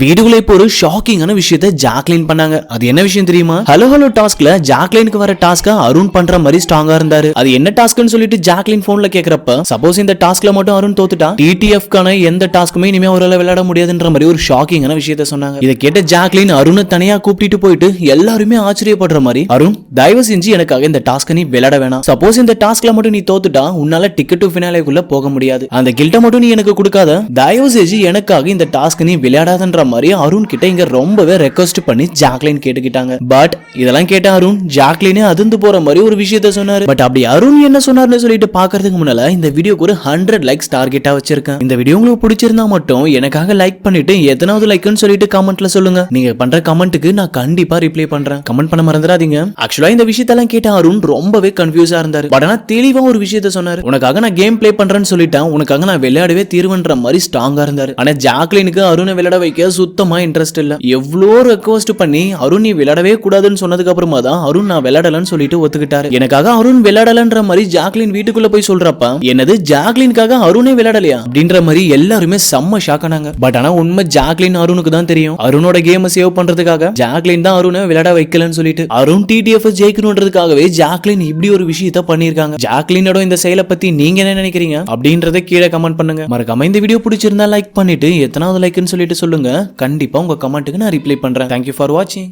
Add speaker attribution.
Speaker 1: வீடுகளை இப்போ ஒரு ஷாக்கிங்கான விஷயத்த ஜாக்லின் பண்ணாங்க. அது என்ன விஷயம் தெரியுமா? ஹலோ ஹலோ டாஸ்க்ல ஜாக்லினுக்கு வர டாஸ்க அருண் பண்ற மாதிரி ஸ்ட்ராங்கா இருந்தாரு. அது என்ன டாஸ்க்னு சொல்லிட்டு ஜாக்லின் போன்ல கேக்குறப்ப சப்போஸ் இந்த டாஸ்க்ல மட்டும் அருண் தோத்துட்டா டிடிஎஃப்கான எந்த டாஸ்க்குமே இனிமே அவரால் விளையாட முடியாதுன்ற மாதிரி ஒரு ஷாக்கிங்கான விஷயத்த சொன்னாங்க. இதை கேட்ட ஜாக்லின் அருணை தனியா கூப்பிட்டு போயிட்டு எல்லாருமே ஆச்சரியப்படுற மாதிரி அருண் தயவு செஞ்சு எனக்காக இந்த டாஸ்க நீ விளையாட வேணாம். சப்போஸ் இந்த டாஸ்க்ல மட்டும் நீ தோத்துட்டா உன்னால டிக்கெட் டு பினாலேக்குள்ள போக முடியாது. அந்த கில்ட்ட மட்டும் நீ எனக்கு கொடுக்காத. தயவு செஞ்சு எனக்காக இந்த டாஸ்க் நீ விளையாடாதன்ற மாதிரி அருண் கிட்ட இங்க ரொம்பவே ரெக்வஸ்ட் பண்ணி ஜாக்லின் கேட்டுக்கிட்டாங்க. பட் இதெல்லாம் கேட்ட அருண் ஜாக்லினே அதிர்ந்து போற மாதிரி ஒரு விஷயத்த சொன்னாரு. பட் அப்படி அருண் என்ன சொன்னார்னு சொல்லிட்டு பாக்குறதுக்கு முன்னால இந்த வீடியோக்கு ஒரு ஹண்ட்ரட் லைக்ஸ் டார்கெட்டா வச்சிருக்கேன். இந்த வீடியோ உங்களுக்கு பிடிச்சிருந்தா மட்டும் எனக்காக லைக் பண்ணிட்டு எத்தனாவது லைக்னு சொல்லிட்டு கமெண்ட்ல சொல்லுங்க. நீங்க பண்ற கமெண்ட்டுக்கு நான் கண்டிப்பா ரிப்ளை பண்றேன். கமெண்ட் பண்ண மறந்துடாதீங்க. ஆக்சுவலா இந்த விஷயத்தெல்லாம் கேட்ட அருண் ரொம்பவே கன்ஃபியூஸா இருந்தாரு. பட் ஆனா தெளிவா ஒரு விஷயத்த சொன்னாரு. உனக்காக நான் கேம் பிளே பண்றேன்னு சொல்லிட்டேன். உனக்காக நான் விளையாடவே தீர்வுன்ற மாதிரி ஸ்ட்ராங்கா இருந்தாரு. ஆனா ஜாக்லினுக்கு அருணை விளையாட வைக்க சுத்தமா இன்ட்ரெஸ்ட் இல்ல. எவ்வளோ ரெக்வஸ்ட் பண்ணி அருண் நீ விளையாடவே கூடாதுன்னு சொன்னதுக்கு அப்புறமா தான் அருண் நான் விளையாடலன்னு சொல்லிட்டு ஒத்துக்கிட்டாரு. எனக்காக அருண் விளையாடலன்ற மாதிரி ஜாக்லின் வீட்டுக்குள்ள போய் சொல்றப்ப என்னது ஜாக்லினுக்காக அருணே விளையாடலையா? அப்படின்ற மாதிரி எல்லாருமே செம்ம ஷாக் ஆனாங்க. பட் ஆனா உண்மை ஜாக்லின் அருணுக்கு தான் தெரியும். அருணோட கேமை சேவ் பண்றதுக்காக ஜாக்லின் தான் அருணை விளையாட வைக்கலன்னு சொல்லிட்டு அருண் டிடிஎஃப் ஜெயிக்கணுன்றதுக்காகவே ஜாக்லின் இப்படி ஒரு விஷயத்த பண்ணிருக்காங்க ஜாக்லினோட இந்த செயலை பத்தி நீங்க என்ன நினைக்கிறீங்க? அப்படின்றத கீழே கமெண்ட் பண்ணுங்க. மறக்காம இந்த வீடியோ பிடிச்சிருந்தா லைக் பண்ணிட்டு எத்தனாவது லைக்னு சொல்லிட்டு சொல்லுங்க. கண்டிப்பா உங்க கமெண்ட்டுக்கு நான் ரிப்ளை பண்றேன். தேங்க்யூ ஃபார் வாட்சிங்